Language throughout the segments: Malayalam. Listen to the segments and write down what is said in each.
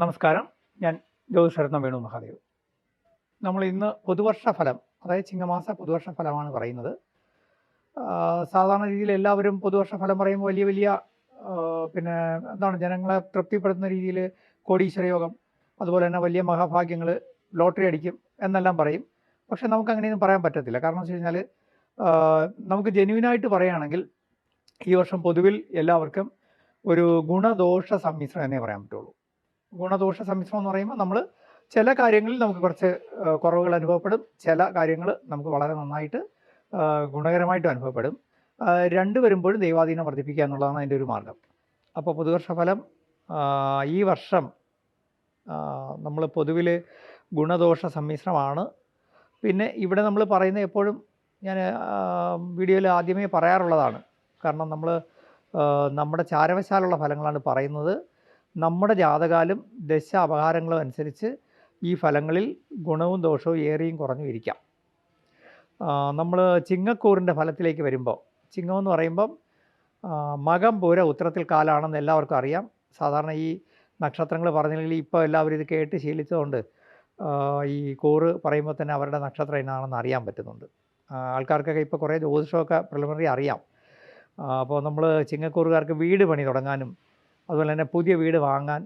നമസ്കാരം. ഞാൻ ജ്യോതിഷരത്നം വേണു മഹാദേവ്. നമ്മൾ ഇന്ന് പുതുവർഷ ഫലം അതായത് ചിങ്ങമാസ പുതുവർഷ ഫലമാണ് പറയുന്നത് സാധാരണ രീതിയിൽ എല്ലാവരും പുതുവർഷ ഫലം പറയുമ്പോൾ വലിയ വലിയ പിന്നെ എന്താണ് ജനങ്ങളെ തൃപ്തിപ്പെടുത്തുന്ന രീതിയിൽ കോടീശ്വര യോഗം അതുപോലെ തന്നെ വലിയ മഹാഭാഗ്യങ്ങൾ ലോട്ടറി അടിക്കും എന്നെല്ലാം പറയും. പക്ഷെ നമുക്ക് അങ്ങനെയൊന്നും പറയാൻ പറ്റത്തില്ല. കാരണം വെച്ച് കഴിഞ്ഞാൽ നമുക്ക് ജെന്യൂനായിട്ട് പറയുകയാണെങ്കിൽ ഈ വർഷം പൊതുവിൽ എല്ലാവർക്കും ഒരു ഗുണദോഷ സമ്മിശ്രം എന്നേ പറയാൻ പറ്റുള്ളൂ. ഗുണദോഷ സമ്മിശ്രം എന്ന് പറയുമ്പോൾ നമ്മൾ ചില കാര്യങ്ങളിൽ നമുക്ക് കുറച്ച് കുറവുകൾ അനുഭവപ്പെടും. ചില കാര്യങ്ങൾ നമുക്ക് വളരെ നന്നായിട്ട് ഗുണകരമായിട്ടും അനുഭവപ്പെടും. രണ്ട് വരുമ്പോഴും ദൈവാധീനം വർദ്ധിപ്പിക്കുക എന്നുള്ളതാണ് അതിന്റെ ഒരു മാർഗം. അപ്പോൾ പുതുവർഷ ഫലം ഈ വർഷം നമ്മൾ പൊതുവിൽ ഗുണദോഷ സമ്മിശ്രമാണ് പിന്നെ ഇവിടെ നമ്മൾ പറയുന്ന എപ്പോഴും ഞാൻ വീഡിയോയിൽ ആദ്യമേ പറയാറുള്ളതാണ്. കാരണം നമ്മൾ നമ്മുടെ ചാരവശാലുള്ള ഫലങ്ങളാണ് പറയുന്നത്. നമ്മുടെ ജാതകാലും ദശ അപഹാരങ്ങളും അനുസരിച്ച് ഈ ഫലങ്ങളിൽ ഗുണവും ദോഷവും ഏറെയും കുറഞ്ഞും ഇരിക്കാം. നമ്മൾ ചിങ്ങക്കൂറിന്റെ ഫലത്തിലേക്ക് വരുമ്പോൾ ചിങ്ങം എന്ന് പറയുമ്പം മകം പൂര ഉത്തരത്തിൽ കാലാണെന്ന് എല്ലാവർക്കും അറിയാം. സാധാരണ ഈ നക്ഷത്രങ്ങൾ പറഞ്ഞില്ലെങ്കിൽ ഇപ്പോൾ എല്ലാവരും ഇത് കേട്ട് ശീലിച്ചതുകൊണ്ട് ഈ കൂറ് പറയുമ്പോൾ തന്നെ അവരുടെ നക്ഷത്രം എന്നാണെന്ന് അറിയാൻ പറ്റുന്നുണ്ട്. ആൾക്കാർക്കൊക്കെ ഇപ്പോൾ കുറേ ജ്യോതിഷമൊക്കെ പ്രിലിമിനറി അറിയാം. അപ്പോൾ നമ്മൾ ചിങ്ങക്കൂറുകാർക്ക് വീട് പണി തുടങ്ങാനും അതുപോലെ തന്നെ പുതിയ വീട് വാങ്ങാൻ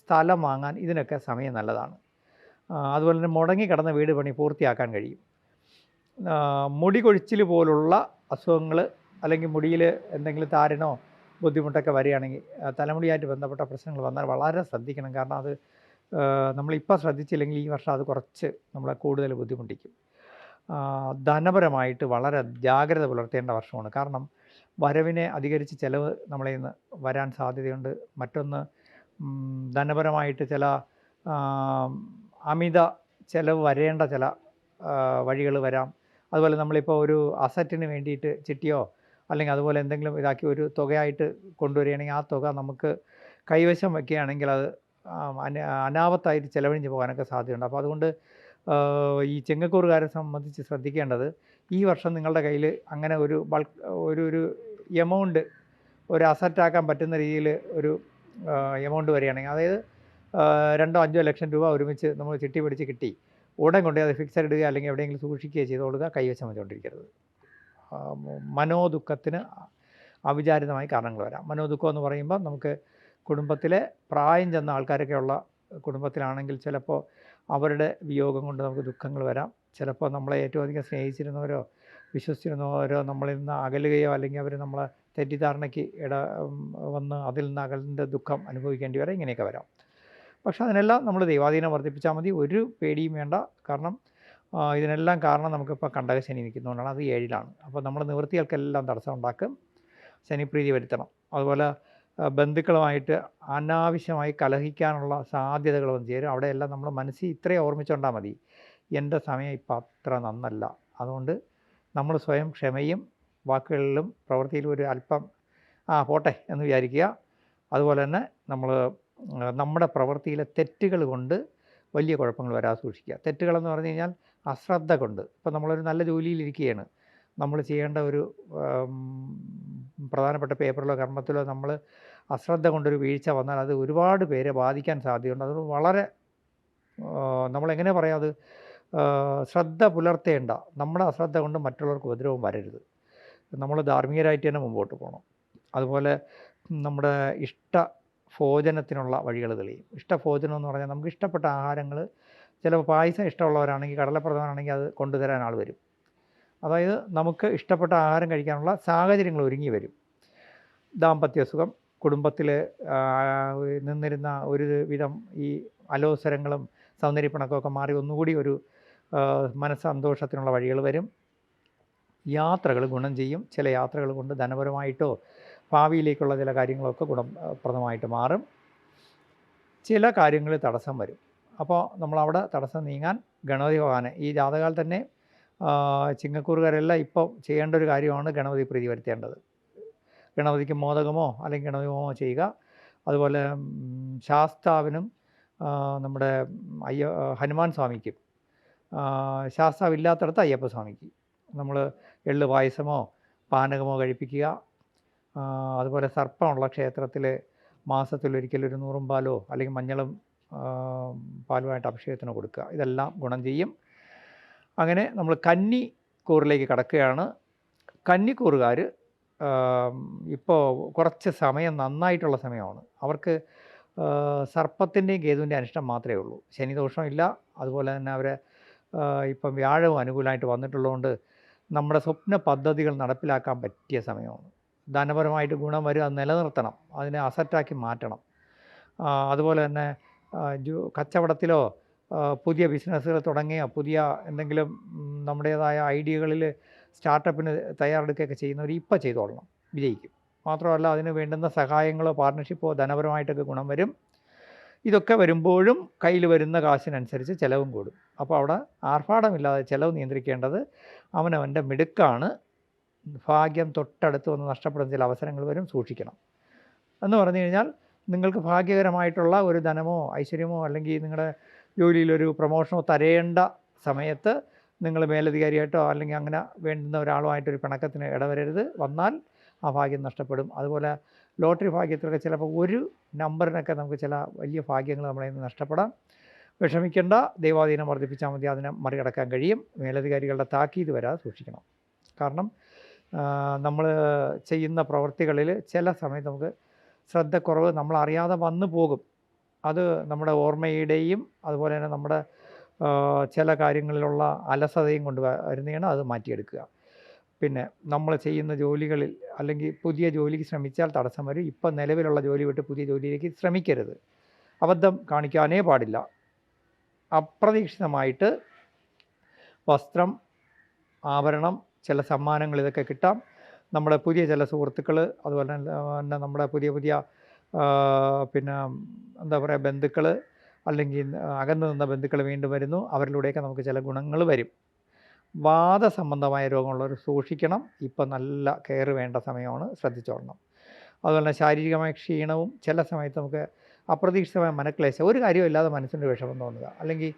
സ്ഥലം വാങ്ങാൻ ഇതിനൊക്കെ സമയം നല്ലതാണ്. അതുപോലെ തന്നെ മുടങ്ങി കിടന്ന വീട് പണി പൂർത്തിയാക്കാൻ കഴിയും. മുടി കൊഴിച്ചിൽ പോലുള്ള അസുഖങ്ങൾ അല്ലെങ്കിൽ മുടിയിൽ എന്തെങ്കിലും താരനോ ബുദ്ധിമുട്ടൊക്കെ വരികയാണെങ്കിൽ തലമുടിയായിട്ട് ബന്ധപ്പെട്ട പ്രശ്നങ്ങൾ വന്നാൽ വളരെ ശ്രദ്ധിക്കണം. കാരണം അത് നമ്മളിപ്പോൾ ശ്രദ്ധിച്ചില്ലെങ്കിൽ ഈ വർഷം അത് കുറച്ച് നമ്മളെ കൂടുതൽ ബുദ്ധിമുട്ടിക്കും. ധനപരമായിട്ട് വളരെ ജാഗ്രത പുലർത്തേണ്ട വർഷമാണ്. കാരണം വരവിനെ അധികരിച്ച് ചിലവ് നമ്മളെ ഇന്ന് വരാൻ സാധ്യതയുണ്ട്. മറ്റൊന്ന് ധനപരമായിട്ട് ചില അമിത ചിലവ് വരേണ്ട ചില വഴികൾ വരാം. അതുപോലെ നമ്മളിപ്പോൾ ഒരു അസറ്റിന് വേണ്ടിയിട്ട് ചിട്ടിയോ അല്ലെങ്കിൽ അതുപോലെ എന്തെങ്കിലും ഇതാക്കി ഒരു തുകയായിട്ട് കൊണ്ടുവരികയാണെങ്കിൽ ആ തുക നമുക്ക് കൈവശം വയ്ക്കുകയാണെങ്കിൽ അത് അനാപത്തായിട്ട് ചിലവഴിഞ്ഞ് പോകാനൊക്കെ സാധ്യതയുണ്ട്. അപ്പോൾ അതുകൊണ്ട് ഈ ചെങ്ങക്കൂറുകാരെ സംബന്ധിച്ച് ശ്രദ്ധിക്കേണ്ടത് ഈ വർഷം നിങ്ങളുടെ കയ്യിൽ അങ്ങനെ ഒരു ബൾക്ക് ഒരു ഒരു എമൗണ്ട് ഒരു അസറ്റാക്കാൻ പറ്റുന്ന രീതിയിൽ ഒരു എമൗണ്ട് വരികയാണെങ്കിൽ അതായത് രണ്ടോ അഞ്ചോ ലക്ഷം രൂപ ഒരുമിച്ച് നമ്മൾ ചിട്ടി പിടിച്ച് കിട്ടി. ഉടൻ കൊണ്ട് അത് ഫിക്സഡ് ഇടുക അല്ലെങ്കിൽ എവിടെയെങ്കിലും സൂക്ഷിക്കുകയോ ചെയ്ത് കൊടുക്കുക കൈവശം വെച്ചുകൊണ്ടിരിക്കരുത് മനോദുഖത്തിന് അവിചാരിതമായ കാരണങ്ങൾ വരാം. മനോദുഃഖം എന്ന് പറയുമ്പോൾ നമുക്ക് കുടുംബത്തിലെ പ്രായം ചെന്ന ആൾക്കാരൊക്കെ ഉള്ള കുടുംബത്തിലാണെങ്കിൽ ചിലപ്പോൾ അവരുടെ വിയോഗം കൊണ്ട് നമുക്ക് ദുഃഖങ്ങൾ വരാം. ചിലപ്പോൾ നമ്മളെ ഏറ്റവും അധികം സ്നേഹിച്ചിരുന്നവരോ വിശ്വസിച്ചിരുന്നവരോ നമ്മളിൽ നിന്ന് അകലുകയോ അല്ലെങ്കിൽ അവർ നമ്മളെ തെറ്റിദ്ധാരണയ്ക്ക് ഇട വന്ന് അതിൽ നിന്ന് അകലിന്റെ ദുഃഖം അനുഭവിക്കേണ്ടി വരാം ഇങ്ങനെയൊക്കെ വരാം. പക്ഷേ അതിനെല്ലാം നമ്മൾ ദൈവാധീനം വർദ്ധിപ്പിച്ചാൽ മതി. ഒരു പേടിയും വേണ്ട. കാരണം ഇതിനെല്ലാം കാരണം നമുക്കിപ്പോൾ കണ്ടക ശനി നിൽക്കുന്നതുകൊണ്ടാണ്. അത് ഏഴിലാണ്. അപ്പോൾ നമ്മൾ നിവൃത്തികൾക്കെല്ലാം തടസ്സം ഉണ്ടാക്കും. ശനിപ്രീതി വരുത്തണം. അതുപോലെ ബന്ധുക്കളുമായിട്ട് അനാവശ്യമായി കലഹിക്കാനുള്ള സാധ്യതകൾ വന്നു ചേരും. അവിടെയെല്ലാം നമ്മൾ മനസ്സിൽ ഇത്രയും ഓർമ്മിച്ചുകൊണ്ടാൽ മതി. എന്റെ സമയം ഇപ്പം അത്ര നന്നല്ല. അതുകൊണ്ട് നമ്മൾ സ്വയം ക്ഷമയും വാക്കുകളിലും പ്രവൃത്തിയിലും ഒരു അല്പം ആ പോട്ടെ എന്ന് വിചാരിക്കുക. അതുപോലെ തന്നെ നമ്മൾ നമ്മുടെ പ്രവൃത്തിയിലെ തെറ്റുകൾ കൊണ്ട് വലിയ കുഴപ്പങ്ങൾ വരാതെ സൂക്ഷിക്കുക. തെറ്റുകളെന്ന് പറഞ്ഞു കഴിഞ്ഞാൽ അശ്രദ്ധ കൊണ്ട്. ഇപ്പോൾ നമ്മളൊരു നല്ല ജോലിയിലിരിക്കുകയാണ് നമ്മൾ ചെയ്യേണ്ട ഒരു പ്രധാനപ്പെട്ട പേപ്പറിലോ കർമ്മത്തിലോ നമ്മൾ അശ്രദ്ധ കൊണ്ടൊരു വീഴ്ച വന്നാൽ അത് ഒരുപാട് പേരെ ബാധിക്കാൻ സാധ്യതയുണ്ട്. അത് വളരെ നമ്മളെങ്ങനെ പറയാം അത് ശ്രദ്ധ പുലർത്തേണ്ട. നമ്മുടെ അശ്രദ്ധ കൊണ്ട് മറ്റുള്ളവർക്ക് ഉപദ്രവം വരരുത്. നമ്മൾ ധാർമ്മികരായിട്ട് തന്നെ മുമ്പോട്ട് പോകണം അതുപോലെ നമ്മുടെ ഇഷ്ട ഭോജനത്തിനുള്ള വഴികൾ തെളിയും. ഇഷ്ടഭോജനം എന്ന് പറഞ്ഞാൽ നമുക്ക് ഇഷ്ടപ്പെട്ട ആഹാരങ്ങൾ ചിലപ്പോൾ പായസം ഇഷ്ടമുള്ളവരാണെങ്കിൽ കടലപ്രദമാണെങ്കിൽ അത് കൊണ്ടുതരാൻ ആൾ വരും. അതായത് നമുക്ക് ഇഷ്ടപ്പെട്ട ആഹാരം കഴിക്കാനുള്ള സാഹചര്യങ്ങൾ ഒരുങ്ങി വരും. ദാമ്പത്യ സുഖം കുടുംബത്തിൽ നിന്നിരുന്ന ഒരു വിധം ഈ അലോസരങ്ങളും സൗന്ദര്യപ്പിണക്കമൊക്കെ മാറി ഒന്നുകൂടി ഒരു മനസ്സന്തോഷത്തിനുള്ള വഴികൾ വരും. യാത്രകൾ ഗുണം ചെയ്യും. ചില യാത്രകൾ കൊണ്ട് ധനപരമായിട്ടോ ഭാവിയിലേക്കുള്ള ചില കാര്യങ്ങളൊക്കെ ഗുണപ്രദമായിട്ട് മാറും. ചില കാര്യങ്ങളിൽ തടസ്സം വരും. അപ്പോൾ നമ്മളവിടെ തടസ്സം നീങ്ങാൻ ഗണപതി ഭഗവാനെ ഈ ജാതകാൽ തന്നെ ചിങ്ങക്കൂറുകാരെല്ലാം ഇപ്പോൾ ചെയ്യേണ്ട ഒരു കാര്യമാണ് ഗണപതി പ്രീതി വരുത്തേണ്ടത്. ഗണപതിക്ക് മോദകമോ അല്ലെങ്കിൽ ഗണപതി ചെയ്യുക. അതുപോലെ ശാസ്താവിനും നമ്മുടെ അയ്യ ഹനുമാൻ സ്വാമിക്കും. ശാസ്താവില്ലാത്തടത്ത് അയ്യപ്പസ്വാമിക്ക് നമ്മൾ എള്ളു പായസമോ പാനകമോ കഴിപ്പിക്കുക. അതുപോലെ സർപ്പമുള്ള ക്ഷേത്രത്തിൽ മാസത്തിലൊരിക്കൽ ഒരു നൂറും പാലോ അല്ലെങ്കിൽ മഞ്ഞളും പാലുമായിട്ട് അഭിഷേകത്തിന് കൊടുക്കുക. ഇതെല്ലാം ഗുണം ചെയ്യും. അങ്ങനെ നമ്മൾ കന്നി കൂറിലേക്ക് കടക്കുകയാണ് കന്നിക്കൂറുകാർ ഇപ്പോൾ കുറച്ച് സമയം നന്നായിട്ടുള്ള സമയമാണ്. അവർക്ക് സർപ്പത്തിന്റെയും കേതുവിന്റെയും അനിഷ്ടം മാത്രമേ ഉള്ളൂ. ശനിദോഷമില്ല അതുപോലെ തന്നെ അവർ ഇപ്പം വ്യാഴവും അനുകൂലമായിട്ട് വന്നിട്ടുള്ളതുകൊണ്ട് നമ്മുടെ സ്വപ്ന പദ്ധതികൾ നടപ്പിലാക്കാൻ പറ്റിയ സമയമാണ്. ധനപരമായിട്ട് ഗുണം വരും അത് നിലനിർത്തണം അതിനെ അസറ്റാക്കി മാറ്റണം. അതുപോലെ തന്നെ കച്ചവടത്തിലോ പുതിയ ബിസിനസ്സുകൾ തുടങ്ങിയ പുതിയ എന്തെങ്കിലും നമ്മുടേതായ ഐഡിയകളിൽ സ്റ്റാർട്ടപ്പിന് തയ്യാറെടുക്കുകയൊക്കെ ചെയ്യുന്നവർ ഇപ്പം ചെയ്തോളണം വിജയിക്കും. മാത്രമല്ല അതിന് വേണ്ടുന്ന സഹായങ്ങളോ പാർട്ട്ണർഷിപ്പോ ധനപരമായിട്ടൊക്കെ ഗുണം വരും. ഇതൊക്കെ വരുമ്പോഴും കയ്യിൽ വരുന്ന കാശിനനുസരിച്ച് ചിലവും കൂടും. അപ്പോൾ അവിടെ ആർഭാടമില്ലാതെ ചിലവ് നിയന്ത്രിക്കേണ്ടത് അവനവന്റെ മിടുക്കാണ്. ഭാഗ്യം തൊട്ടടുത്ത് വന്ന് നഷ്ടപ്പെടുന്ന ചില അവസരങ്ങൾ വരും സൂക്ഷിക്കണം. എന്ന് പറഞ്ഞു കഴിഞ്ഞാൽ നിങ്ങൾക്ക് ഭാഗ്യകരമായിട്ടുള്ള ഒരു ധനമോ ഐശ്വര്യമോ അല്ലെങ്കിൽ നിങ്ങളുടെ ജോലിയിലൊരു പ്രൊമോഷനോ തരേണ്ട സമയത്ത് നിങ്ങൾ മേലധികാരിയായിട്ടോ അല്ലെങ്കിൽ അങ്ങനെ വേണ്ടുന്ന ഒരാളുമായിട്ടൊരു പിണക്കത്തിന് ഇടവരരുത്. വന്നാൽ ആ ഭാഗ്യം നഷ്ടപ്പെടും. അതുപോലെ ലോട്ടറി ഭാഗ്യത്തിലൊക്കെ ചിലപ്പോൾ ഒരു നമ്പറിനൊക്കെ നമുക്ക് ചില വലിയ ഭാഗ്യങ്ങൾ നമ്മളെ നഷ്ടപ്പെടാം. വിഷമിക്കേണ്ട ദൈവാധീനം വർദ്ധിപ്പിച്ചാൽ മതി അതിനെ മറികടക്കാൻ കഴിയും. മേലധികാരികളുടെ താക്കീത് വരാതെ സൂക്ഷിക്കണം. കാരണം നമ്മൾ ചെയ്യുന്ന പ്രവൃത്തികളിൽ ചില സമയത്ത് നമുക്ക് ശ്രദ്ധക്കുറവ് നമ്മളറിയാതെ വന്നു പോകും. അത് നമ്മുടെ ഓർമ്മയുടെയും അതുപോലെ തന്നെ നമ്മുടെ ചില കാര്യങ്ങളിലുള്ള അലസതയും കൊണ്ട് വരുന്നതാണ് അത് മാറ്റിയെടുക്കുക. പിന്നെ നമ്മൾ ചെയ്യുന്ന ജോലികളിൽ അല്ലെങ്കിൽ പുതിയ ജോലിക്ക് ശ്രമിച്ചാൽ തടസ്സം വരും. ഇപ്പം നിലവിലുള്ള ജോലി വിട്ട് പുതിയ ജോലിയിലേക്ക് ശ്രമിക്കരുത്. അബദ്ധം കാണിക്കാനേ പാടില്ല. അപ്രതീക്ഷിതമായിട്ട് വസ്ത്രം ആഭരണം ചില സമ്മാനങ്ങൾ ഇതൊക്കെ കിട്ടാം. നമ്മുടെ പുതിയ ചില സുഹൃത്തുക്കൾ അതുപോലെ തന്നെ നമ്മുടെ പുതിയ പുതിയ പിന്നെ എന്താ പറയുക ബന്ധുക്കൾ അല്ലെങ്കിൽ അകന്നു നിന്ന ബന്ധുക്കൾ വീണ്ടും വരുന്നു. അവരിലൂടെയൊക്കെ നമുക്ക് ചില ഗുണങ്ങൾ വരും. വാദ സംബന്ധമായ രോഗമുള്ളവർ സൂക്ഷിക്കണം. ഇപ്പം നല്ല കെയർ വേണ്ട സമയമാണ്. ശ്രദ്ധിച്ചോളണം. അതുപോലെ ശാരീരികമായ ക്ഷീണവും ചില സമയത്ത് നമുക്ക് അപ്രതീക്ഷിതമായ മനക്ലേശം ഒരു കാര്യമില്ലാതെ മനസ്സിന്റെ വിഷമം തോന്നുക. അല്ലെങ്കിൽ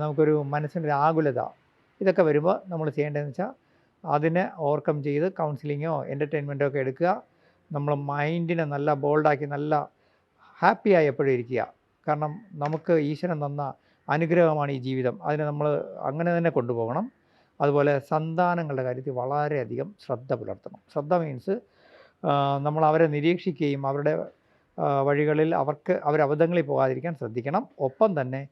നമുക്കൊരു മനസ്സിന്റെ ആകുലത. ഇതൊക്കെ വരുമ്പോൾ നമ്മൾ ചെയ്യേണ്ടതെന്ന് വെച്ചാൽ അതിനെ ഓവർകം ചെയ്ത് കൗൺസിലിങ്ങോ എന്റർടൈൻമെന്റോ ഒക്കെ എടുക്കുക. നമ്മൾ മൈൻഡിനെ നല്ല ബോൾഡാക്കി നല്ല ഹാപ്പിയായി എപ്പോഴും ഇരിക്കുക. കാരണം നമുക്ക് ഈശ്വരൻ തന്ന അനുഗ്രഹമാണ് ഈ ജീവിതം. അതിനെ നമ്മൾ അങ്ങനെ തന്നെ കൊണ്ടുപോകണം. അതുപോലെ സന്താനങ്ങളുടെ കാര്യത്തിൽ വളരെയധികം ശ്രദ്ധ പുലർത്തണം. ശ്രദ്ധ മീൻസ് നമ്മൾ അവരെ നിരീക്ഷിക്കുകയും അവരുടെ വഴികളിൽ അവർക്ക് അവർ അബദ്ധങ്ങളിൽ പോകാതിരിക്കാൻ ശ്രദ്ധിക്കണം. ഒപ്പം തന്നെ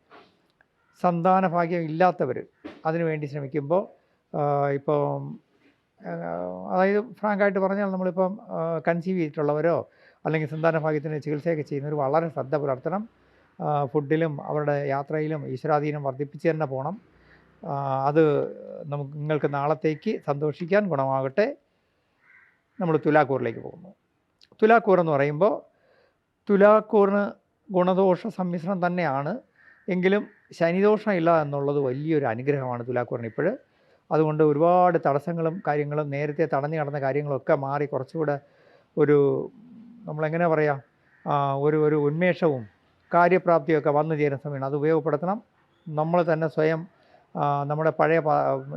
സന്താന ഭാഗ്യം ഇല്ലാത്തവർ അതിനുവേണ്ടി ശ്രമിക്കുമ്പോൾ ഇപ്പോൾ അതായത് ഫ്രാങ്കായിട്ട് പറഞ്ഞാൽ നമ്മളിപ്പം കൺസീവ് ചെയ്തിട്ടുള്ളവരോ അല്ലെങ്കിൽ സന്താന ഭാഗ്യത്തിന് ചികിത്സയൊക്കെ ചെയ്യുന്നവർ വളരെ ശ്രദ്ധ പുലർത്തണം. ഫുഡിലും അവരുടെ യാത്രയിലും ഈശ്വരാധീനം വർദ്ധിപ്പിച്ച് തന്നെ പോകണം. അത് നമുക്ക് നിങ്ങൾക്ക് നാളത്തേക്ക് സന്തോഷിക്കാൻ ഗുണമാകട്ടെ. നമ്മൾ തുലാക്കൂറിലേക്ക് പോകുന്നു. തുലാക്കൂർ എന്ന് പറയുമ്പോൾ തുലാക്കൂറിന് ഗുണദോഷ സമ്മിശ്രണം തന്നെയാണ്. എങ്കിലും ശനിദോഷം ഇല്ല എന്നുള്ളത് വലിയൊരു അനുഗ്രഹമാണ് തുലാക്കൂറിന് ഇപ്പോൾ അതുകൊണ്ട് ഒരുപാട് തടസ്സങ്ങളും കാര്യങ്ങളും നേരത്തെ തടഞ്ഞു കടന്ന കാര്യങ്ങളൊക്കെ മാറി കുറച്ചുകൂടെ ഒരു നമ്മളെങ്ങനെ പറയാം ഒരു ഒരു ഉന്മേഷവും കാര്യപ്രാപ്തിയൊക്കെ വന്നു ചേരുന്ന സമയമാണ്. അത് ഉപയോഗപ്പെടുത്തണം. നമ്മൾ തന്നെ സ്വയം നമ്മുടെ പഴയ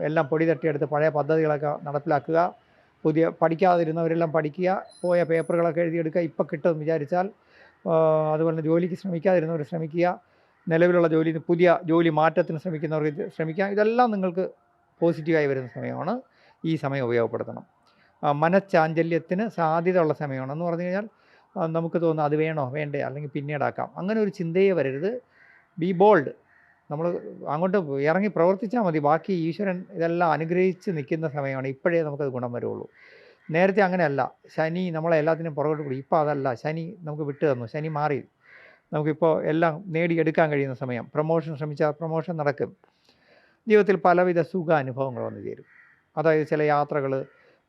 എല്ലാം പൊടി തട്ടിയെടുത്ത് പഴയ പദ്ധതികളൊക്കെ നടപ്പിലാക്കുക. പുതിയ പഠിക്കാതിരുന്നവരെല്ലാം പഠിക്കുക. പോയ പേപ്പറുകളൊക്കെ എഴുതിയെടുക്കുക. ഇപ്പം കിട്ടുമെന്ന് വിചാരിച്ചാൽ അതുപോലെ തന്നെ ജോലിക്ക് ശ്രമിക്കാതിരുന്നവർ ശ്രമിക്കുക. നിലവിലുള്ള ജോലി പുതിയ ജോലി മാറ്റത്തിന് ശ്രമിക്കുന്നവർക്ക് ശ്രമിക്കാം. ഇതെല്ലാം നിങ്ങൾക്ക് പോസിറ്റീവായി വരുന്ന സമയമാണ്. ഈ സമയം ഉപയോഗപ്പെടുത്തണം. മനഃചാഞ്ചല്യത്തിന് സാധ്യതയുള്ള സമയമാണ് എന്ന് പറഞ്ഞു കഴിഞ്ഞാൽ നമുക്ക് തോന്നുന്നു അത് വേണോ? വേണ്ടേ? അല്ലെങ്കിൽ പിന്നീടാക്കാം. അങ്ങനെ ഒരു ചിന്തയെ വരരുത്. Be bold. നമ്മൾ അങ്ങോട്ട് ഇറങ്ങി പ്രവർത്തിച്ചാൽ മതി. ബാക്കി ഈശ്വരൻ ഇതെല്ലാം അനുഗ്രഹിച്ച് നിൽക്കുന്ന സമയമാണ് ഇപ്പോഴേ നമുക്കത് ഗുണം വരുള്ളൂ. നേരത്തെ അങ്ങനെയല്ല. ശനി നമ്മളെ എല്ലാത്തിനും പുറകോട്ട് കൂടി. ഇപ്പോൾ അതല്ല. ശനി നമുക്ക് വിട്ടു തന്നു. ശനി മാറി. നമുക്കിപ്പോൾ എല്ലാം നേടിയെടുക്കാൻ കഴിയുന്ന സമയം. പ്രൊമോഷൻ ശ്രമിച്ചാൽ പ്രൊമോഷൻ നടക്കും. ജീവിതത്തിൽ പലവിധ സുഖ അനുഭവങ്ങൾ വന്നു ചേരും. അതായത് ചില യാത്രകൾ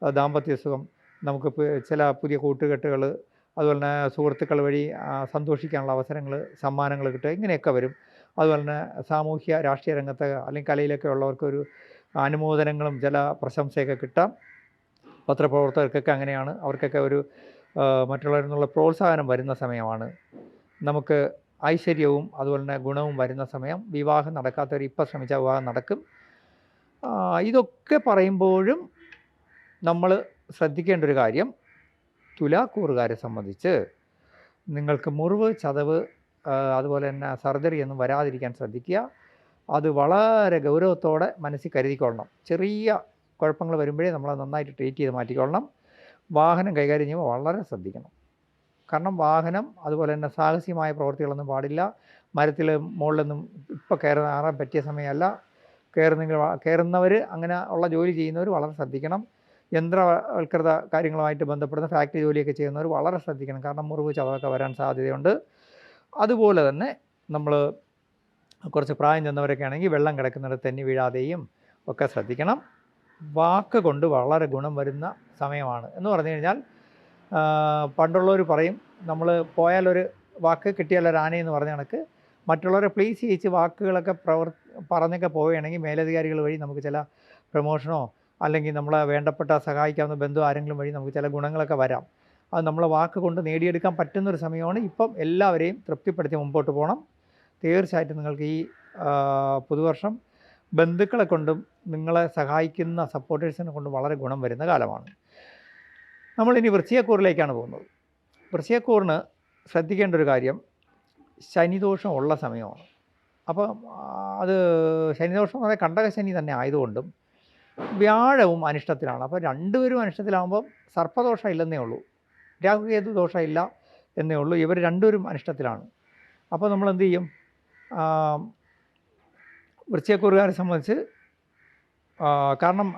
ദാമ്പത്യ സുഖം നമുക്ക് ചില പുതിയ കൂട്ടുകെട്ടുകൾ അതുപോലെ തന്നെ സുഹൃത്തുക്കൾ വഴി സന്തോഷിക്കാനുള്ള അവസരങ്ങൾ സമ്മാനങ്ങൾ കിട്ടുക ഇങ്ങനെയൊക്കെ വരും. അതുപോലെ തന്നെ സാമൂഹ്യ രാഷ്ട്രീയ രംഗത്ത് അല്ലെങ്കിൽ കലയിലൊക്കെ ഉള്ളവർക്കൊരു അനുമോദനങ്ങളും ചില പ്രശംസയൊക്കെ കിട്ടാം. പത്രപ്രവർത്തകർക്കൊക്കെ അങ്ങനെയാണ്. അവർക്കൊക്കെ ഒരു മറ്റുള്ളവരിൽ നിന്നുള്ള പ്രോത്സാഹനം വരുന്ന സമയമാണ്. നമുക്ക് ഐശ്വര്യവും അതുപോലെ തന്നെ ഗുണവും വരുന്ന സമയം. വിവാഹം നടക്കാത്തവർ ഇപ്പം ശ്രമിച്ചാൽ വിവാഹം നടക്കും. ഇതൊക്കെ പറയുമ്പോഴും നമ്മൾ ശ്രദ്ധിക്കേണ്ട ഒരു കാര്യം തുലാക്കൂറുകാരെ സംബന്ധിച്ച് നിങ്ങൾക്ക് മുറിവ് ചതവ് അതുപോലെ തന്നെ സർജറി ഒന്നും വരാതിരിക്കാൻ ശ്രദ്ധിക്കുക. അത് വളരെ ഗൗരവത്തോടെ മനസ്സിൽ കരുതിക്കൊള്ളണം. ചെറിയ കുഴപ്പങ്ങൾ വരുമ്പോഴേ നമ്മൾ നന്നായിട്ട് ട്രീറ്റ് ചെയ്ത് മാറ്റിക്കൊള്ളണം. വാഹനം കൈകാര്യം ചെയ്യുമ്പോൾ വളരെ ശ്രദ്ധിക്കണം. കാരണം വാഹനം അതുപോലെ തന്നെ സാഹസികമായ പ്രവൃത്തികളൊന്നും പാടില്ല. മരത്തിൽ മുകളിലൊന്നും ഇപ്പോൾ കയറാൻ പറ്റിയ സമയമല്ല. കയറുന്നെങ്കിൽ കയറുന്നവർ അങ്ങനെ ഉള്ള ജോലി ചെയ്യുന്നവർ വളരെ ശ്രദ്ധിക്കണം. യന്ത്രവൽകൃത കാര്യങ്ങളുമായിട്ട് ബന്ധപ്പെടുന്ന ഫാക്ടറി ജോലിയൊക്കെ ചെയ്യുന്നവർ വളരെ ശ്രദ്ധിക്കണം. കാരണം മുറിവ് ചതവൊക്കെ വരാൻ സാധ്യതയുണ്ട്. അതുപോലെ തന്നെ നമ്മൾ കുറച്ച് പ്രായം ചെന്നവരൊക്കെ ആണെങ്കിൽ വെള്ളം കിടക്കുന്നിടത്ത് തെന്നി വീഴാതെയും ഒക്കെ ശ്രദ്ധിക്കണം. വാക്ക് കൊണ്ട് വളരെ ഗുണം വരുന്ന സമയമാണ്. എന്ന് പറഞ്ഞു കഴിഞ്ഞാൽ പണ്ടുള്ളവർ പറയും നമ്മൾ പോയാലൊരു വാക്ക് കിട്ടിയാലൊരു ആനയെന്ന് പറഞ്ഞ കണക്ക്. മറ്റുള്ളവരെ പ്ലീസ് ചെയ്യിച്ച് വാക്കുകളൊക്കെ പ്രവർ പറഞ്ഞൊക്കെ പോവുകയാണെങ്കിൽ മേലധികാരികൾ വഴി നമുക്ക് ചില പ്രൊമോഷനോ അല്ലെങ്കിൽ നമ്മളെ വേണ്ടപ്പെട്ട സഹായിക്കാവുന്ന ബന്ധു ആരെങ്കിലും വഴി നമുക്ക് ചില ഗുണങ്ങളൊക്കെ വരാം. അത് നമ്മളെ വാക്ക് കൊണ്ട് നേടിയെടുക്കാൻ പറ്റുന്നൊരു സമയമാണ്. ഇപ്പം എല്ലാവരെയും തൃപ്തിപ്പെടുത്തി മുമ്പോട്ട് പോകണം. തീർച്ചയായിട്ടും നിങ്ങൾക്ക് ഈ പുതുവർഷം ബന്ധുക്കളെ കൊണ്ടും നിങ്ങളെ സഹായിക്കുന്ന സപ്പോർട്ടേഴ്സിനെ കൊണ്ടും വളരെ ഗുണം വരുന്ന കാലമാണ്. നമ്മളിനി വൃശ്ചികക്കൂറിലേക്കാണ് പോകുന്നത്. വൃശ്ചികക്കൂറിന് ശ്രദ്ധിക്കേണ്ട ഒരു കാര്യം ശനിദോഷം ഉള്ള സമയമാണ്. അപ്പോൾ അത് ശനിദോഷം എന്ന് പറഞ്ഞാൽ കണ്ടക ശനി തന്നെ ആയതുകൊണ്ടും വ്യാഴവും അനിഷ്ടത്തിലാണ്. അപ്പോൾ രണ്ടുപേരും അനിഷ്ടത്തിലാകുമ്പോൾ സർപ്പദോഷം ഇല്ലെന്നേ ഉള്ളൂ. രാഹുകേതു ദോഷമില്ല എന്നേ ഉള്ളൂ. ഇവർ രണ്ടുപേരും അനിഷ്ടത്തിലാണ്. അപ്പോൾ നമ്മൾ എന്ത് ചെയ്യും? വൃശ്ചികക്കൂറുകാരെ സംബന്ധിച്ച് കാരണം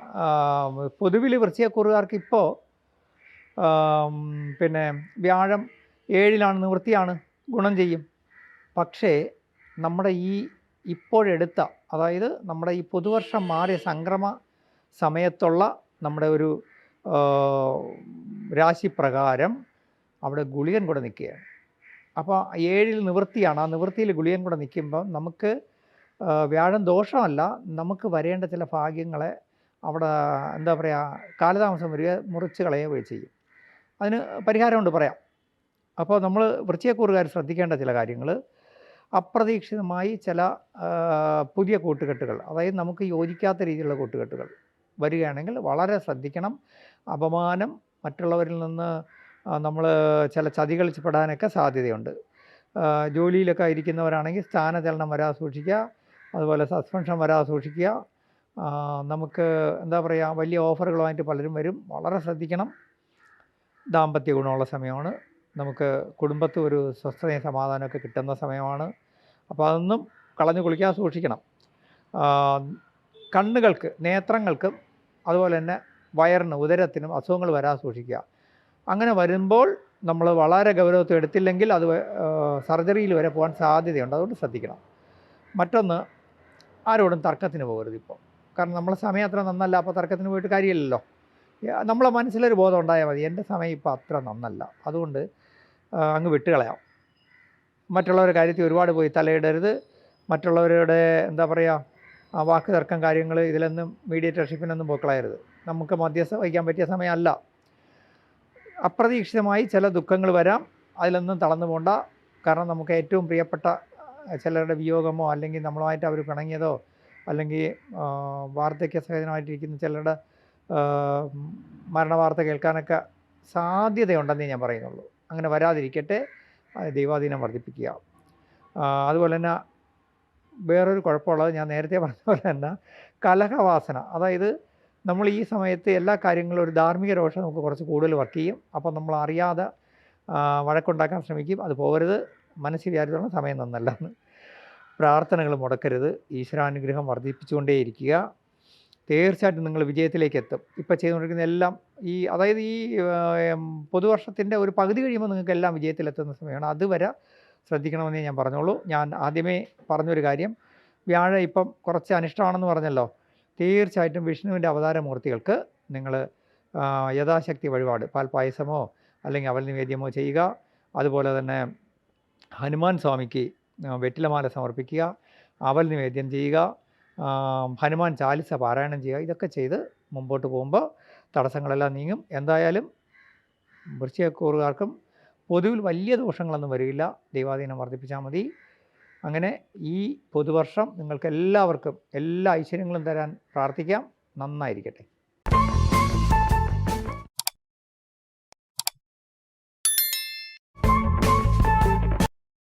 പൊതുവിൽ വൃശ്ചികക്കൂറുകാർക്ക് ഇപ്പോൾ പിന്നെ വ്യാഴം ഏഴിലാണ് നിവൃത്തിയാണ് ഗുണം ചെയ്യും. പക്ഷേ നമ്മുടെ ഈ ഇപ്പോഴെടുത്ത അതായത് നമ്മുടെ ഈ പുതുവർഷം മാറിയ സംക്രമ സമയത്തുള്ള നമ്മുടെ ഒരു രാശിപ്രകാരം അവിടെ ഗുളികൻ കൂടെ നിൽക്കുകയാണ്. അപ്പോൾ ഏഴിൽ നിവൃത്തിയാണ്. ആ നിവൃത്തിയിൽ ഗുളികൻ കൂടെ നിൽക്കുമ്പോൾ നമുക്ക് വ്യാഴം ദോഷമല്ല. നമുക്ക് വരേണ്ട ചില ഭാഗ്യങ്ങളെ അവിടെ എന്താ പറയുക കാലതാമസം വരിക മുറിച്ച് കളയുകയോ ചെയ്യും. അതിന് പരിഹാരമുണ്ട് പറയാം. അപ്പോൾ നമ്മൾ വൃത്തിയക്കൂറുകാർ ശ്രദ്ധിക്കേണ്ട ചില കാര്യങ്ങൾ. അപ്രതീക്ഷിതമായി ചില പുതിയ കൂട്ടുകെട്ടുകൾ അതായത് നമുക്ക് യോജിക്കാത്ത രീതിയിലുള്ള കൂട്ടുകെട്ടുകൾ വരികയാണെങ്കിൽ വളരെ ശ്രദ്ധിക്കണം. അപമാനം മറ്റുള്ളവരിൽ നിന്ന് നമ്മൾ ചില ചതികൾ പെടാനൊക്കെ സാധ്യതയുണ്ട്. ജോലിയിലൊക്കെ ഇരിക്കുന്നവരാണെങ്കിൽ സ്ഥാനചലനം വരാതെ സൂക്ഷിക്കുക അതുപോലെ സസ്പെൻഷൻ വരാതെ സൂക്ഷിക്കുക നമുക്ക് എന്താ പറയുക വലിയ ഓഫറുകളുമായിട്ട് പലരും വരും. വളരെ ശ്രദ്ധിക്കണം. ദാമ്പത്യ ഗുണമുള്ള സമയമാണ്. നമുക്ക് കുടുംബത്ത് ഒരു സ്വസ്ഥതയും സമാധാനമൊക്കെ കിട്ടുന്ന സമയമാണ്. അപ്പോൾ അതൊന്നും കളഞ്ഞു കുളിക്കാൻ സൂക്ഷിക്കണം. കണ്ണുകൾക്ക് നേത്രങ്ങൾക്കും അതുപോലെ തന്നെ വയറിന് ഉദരത്തിനും അസുഖങ്ങൾ വരാൻ സൂക്ഷിക്കുക. അങ്ങനെ വരുമ്പോൾ നമ്മൾ വളരെ ഗൗരവത്തിൽ എടുത്തില്ലെങ്കിൽ അത് സർജറിയിൽ വരെ പോകാൻ സാധ്യതയുണ്ട്. അതുകൊണ്ട് ശ്രദ്ധിക്കണം. മറ്റൊന്ന് ആരോടും തർക്കത്തിന് പോകരുത് ഇപ്പോൾ. കാരണം നമ്മളെ സമയം അത്ര നന്നല്ല അപ്പോൾ തർക്കത്തിന് പോയിട്ട് കാര്യമില്ലല്ലോ. നമ്മളെ മനസ്സിലൊരു ബോധം ഉണ്ടായാൽ മതി. എന്റെ സമയം ഇപ്പോൾ അത്ര നന്നല്ല. അതുകൊണ്ട് അങ്ങ് വിട്ടുകളയാം. മറ്റുള്ളവരുടെ കാര്യത്തിൽ ഒരുപാട് പോയി തലയിടരുത്. മറ്റുള്ളവരുടെ എന്താ പറയുക വാക്ക് തർക്കം കാര്യങ്ങൾ ഇതിലൊന്നും മീഡിയേറ്റർഷിപ്പിനൊന്നും പോക്കളയരുത്. നമുക്ക് മധ്യസ്ഥ വഹിക്കാൻ പറ്റിയ സമയമല്ല. അപ്രതീക്ഷിതമായി ചില ദുഃഖങ്ങൾ വരാം. അതിലൊന്നും തളർന്നു പോണ്ട. കാരണം നമുക്ക് ഏറ്റവും പ്രിയപ്പെട്ട ചിലരുടെ വിയോഗമോ അല്ലെങ്കിൽ നമ്മളുമായിട്ട് അവർ പിണങ്ങിയതോ അല്ലെങ്കിൽ വാർദ്ധക്യ സഹജനമായിട്ടിരിക്കുന്ന ചിലരുടെ മരണവാർത്ത കേൾക്കാനൊക്കെ സാധ്യതയുണ്ടെന്നേ ഞാൻ പറയുന്നുള്ളൂ. അങ്ങനെ വരാതിരിക്കട്ടെ. ദൈവാധീനം വർദ്ധിപ്പിക്കുക. അതുപോലെ തന്നെ വേറൊരു കുഴപ്പമുള്ളത് ഞാൻ നേരത്തെ പറഞ്ഞ പോലെ തന്നെ കലഹവാസന. അതായത് നമ്മൾ ഈ സമയത്ത് എല്ലാ കാര്യങ്ങളും ഒരു ധാർമ്മിക രോഷം നമുക്ക് കുറച്ച് കൂടുതൽ വർക്ക് ചെയ്യും. അപ്പം നമ്മൾ അറിയാതെ വഴക്കുണ്ടാക്കാൻ ശ്രമിക്കും. അത് പോകരുത്. മനസ്സിൽ വിചാരിച്ചോളം സമയം നന്നല്ല പ്രാർത്ഥനകൾ മുടക്കരുത്. ഈശ്വരാനുഗ്രഹം വർദ്ധിപ്പിച്ചുകൊണ്ടേയിരിക്കുക. തീർച്ചയായിട്ടും നിങ്ങൾ വിജയത്തിലേക്ക് എത്തും ഇപ്പോൾ ചെയ്തുകൊണ്ടിരിക്കുന്ന എല്ലാം ഈ അതായത് ഈ പുതുവർഷത്തിന്റെ ഒരു പകുതി കഴിയുമ്പോൾ നിങ്ങൾക്ക് എല്ലാം വിജയത്തിലെത്തുന്ന സമയമാണ്. അതുവരെ ശ്രദ്ധിക്കണമെന്നേ ഞാൻ പറഞ്ഞോളൂ. ഞാൻ ആദ്യമേ പറഞ്ഞൊരു കാര്യം. വ്യാഴം ഇപ്പം കുറച്ച് അനിഷ്ടമാണെന്ന് പറഞ്ഞല്ലോ. തീർച്ചയായിട്ടും വിഷ്ണുവിന്റെ അവതാരമൂർത്തികൾക്ക് നിങ്ങൾ യഥാശക്തി വഴിപാട് പാൽ പായസമോ അല്ലെങ്കിൽ അവൽ നിവേദ്യമോ ചെയ്യുക. അതുപോലെ തന്നെ ഹനുമാൻ സ്വാമിക്ക് വെറ്റിലമാല സമർപ്പിക്കുക അവൽ നിവേദ്യം ചെയ്യുക ഹനുമാൻ ചാലിസ പാരായണം ചെയ്യുക ഇതൊക്കെ ചെയ്ത് മുമ്പോട്ട് പോകുമ്പോൾ തടസ്സങ്ങളെല്ലാം നീങ്ങും. എന്തായാലും വൃശ്ചികക്കൂറുകാർക്കും പൊതുവിൽ വലിയ ദോഷങ്ങളൊന്നും വരില്ല. ദൈവാധീനം വർദ്ധിപ്പിച്ചാൽ മതി. അങ്ങനെ ഈ പുതുവർഷം നിങ്ങൾക്ക് എല്ലാവർക്കും എല്ലാ ഐശ്വര്യങ്ങളും തരാൻ പ്രാർത്ഥിക്കാം. നന്നായിരിക്കട്ടെ.